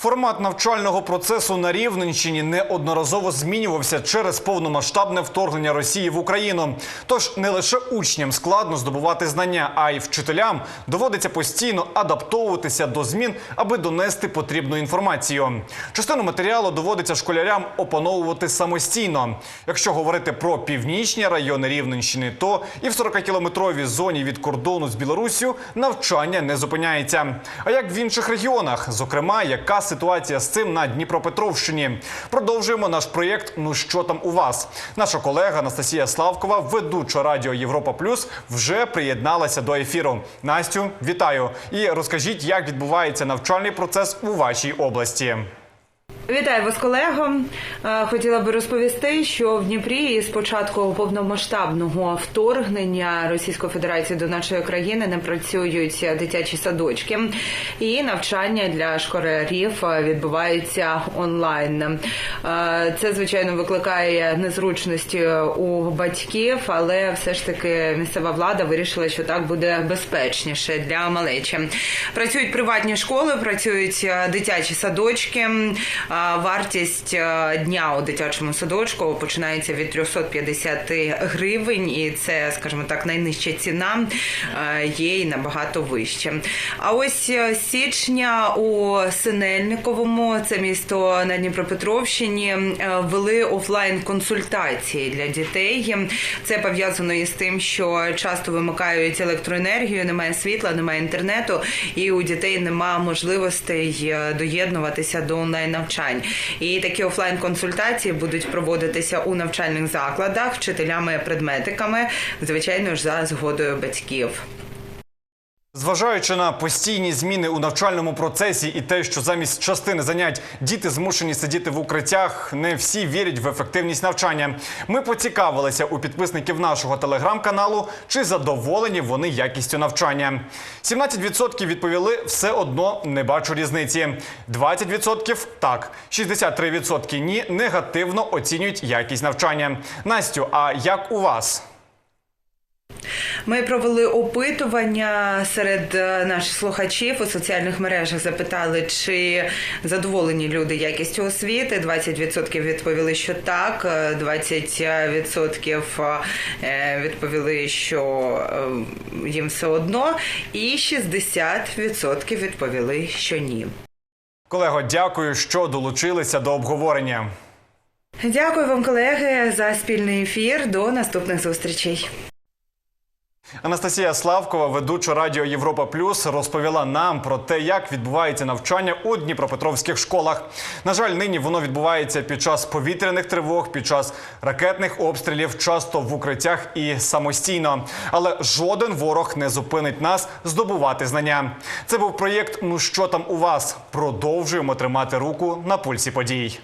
Формат навчального процесу на Рівненщині неодноразово змінювався через повномасштабне вторгнення Росії в Україну. Тож не лише учням складно здобувати знання, а й вчителям доводиться постійно адаптовуватися до змін, аби донести потрібну інформацію. Частину матеріалу доводиться школярям опановувати самостійно. Якщо говорити про північні райони Рівненщини, то і в 40-кілометровій зоні від кордону з Білоруссю навчання не зупиняється. А як в інших регіонах, зокрема, яка ситуація з цим на Дніпропетровщині? Продовжуємо наш проєкт. Ну що там у вас? Наша колега Анастасія Славкова, ведуча радіо Європа Плюс, вже приєдналася до ефіру. Настю, вітаю і розкажіть, як відбувається навчальний процес у вашій області. Вітаю вас, колего. Е, Хотіла би розповісти, що в Дніпрі з початку повномасштабного вторгнення Російської Федерації до нашої країни не працюють дитячі садочки, і навчання для школярів відбувається онлайн. Е, Це звичайно викликає незручності у батьків, але все ж таки місцева влада вирішила, що так буде безпечніше для малечі. Працюють приватні школи, працюють е, дитячі садочки. Вартість е, дня у дитячому садочку починається від 350 гривень, і це, скажімо так, найнижча ціна е, є і набагато вище. А ось е, січня у Синельниковому, це місто на Дніпропетровщині, вели офлайн консультації для дітей. Це пов'язано із тим, що часто вимикають електроенергію, немає світла, немає інтернету, і у дітей немає можливостей доєднуватися до онлайн навчань. І такі офлайн консультації будуть проводитися у навчальних закладах, вчителями, предметиками, звичайно ж за згодою батьків. Зважаючи на постійні зміни у навчальному процесі і те, що замість частини занять діти змушені сидіти в укриттях, не всі вірять в ефективність навчання. Ми поцікавилися у підписників нашого телеграм-каналу, чи задоволені вони якістю навчання. 17% відповіли все одно не бачу різниці. 20% – так, 63% – ні, негативно оцінюють якість навчання. Настю, а як у вас? Ми провели опитування серед е, наших слухачів у соціальних мережах. Запитали, чи задоволені люди якістю освіти. 20% відповіли, що так, е, 20% е, відповіли, що е, їм все одно, і 60% відповіли, що ні. Колего, дякую, що долучилися до обговорення. Дякую вам, колеги, за спільний ефір. До наступних зустрічей. Анастасія Славкова, ведуча радіо Європа Плюс, розповіла нам про те, як відбувається навчання у дніпропетровських школах. На жаль, нині воно відбувається під час повітряних тривог, під час ракетних обстрілів, часто в укриттях і самостійно. Але жоден ворог не зупинить нас здобувати знання. Це був проєкт Ну що там у вас? Продовжуємо тримати руку на пульсі подій.